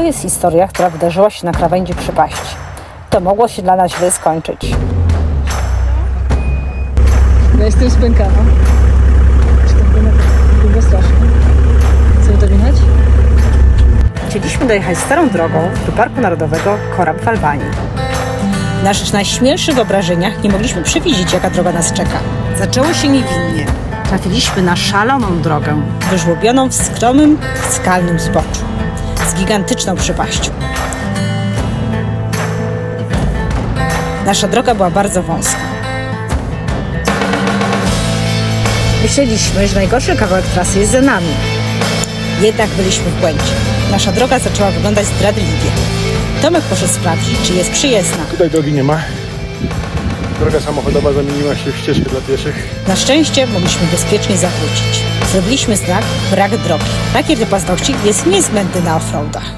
jest historia, która wydarzyła się na krawędzi przepaści. To mogło się dla nas źle skończyć. Ja jestem spękana. Czy to było długo strasznie? Co to widać? Chcieliśmy dojechać starą drogą do Parku Narodowego Korab w Albanii. W naszych najśmielszych wyobrażeniach nie mogliśmy przewidzieć, jaka droga nas czeka. Zaczęło się niewinnie. Trafiliśmy na szaloną drogę, wyżłobioną w skromnym, skalnym zboczu, gigantyczną przepaścią. Nasza droga była bardzo wąska. Myśleliśmy, że najgorszy kawałek trasy jest za nami. Jednak byliśmy w błędzie. Nasza droga zaczęła wyglądać zdradliwie. Tomek poszedł sprawdzić, czy jest przyjezdna. Tutaj drogi nie ma. Droga samochodowa zamieniła się w ścieżkę dla pieszych. Na szczęście mogliśmy bezpiecznie zawrócić. Zrobiliśmy znak brak drogi. Lakier do jest niezbędny na offroadach.